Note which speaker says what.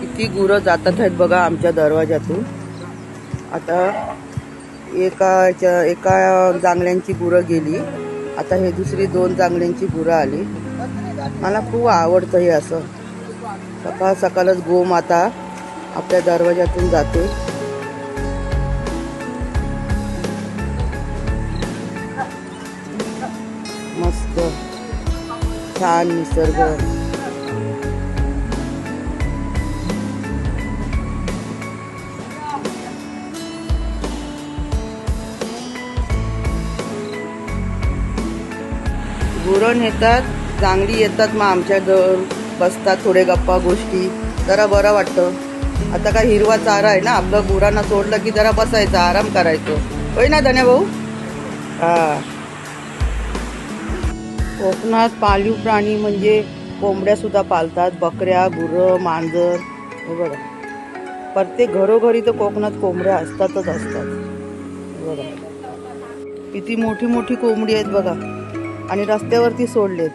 Speaker 1: किती गुरं जातात आहेत बघा आमच्या दरवाजातून आता एकाच्या एका जांगल्यांची गुरं गेली. आता हे दुसरी दोन जांगल्यांची गुरं आली. मला खूप आवडतं हे असं. सकाळ सकाळच गोमाता आपल्या दरवाजातून जाते. मस्त. छान निसर्ग. गुरण येतात चांगली येतात मग आमच्या घर बसतात थोडे गप्पा गोष्टी. जरा बरं वाटतं. आता काय हिरवा चारा आहे ना आपलं गुरांना सोडलं की जरा बसायचं आराम करायचं. होय ना धन्या भाऊ? हां. कोकणात पाळीव प्राणी म्हणजे कोंबड्या सुद्धा बकऱ्या गुरं मांजर हे बघा. प्रत्येक घरोघरी तर कोकणात कोंबड्या असतातच असतात. बघा. किती मोठी मोठी कोंबडी आहेत बघा. आणि रस्त्यावरती सोडलेत.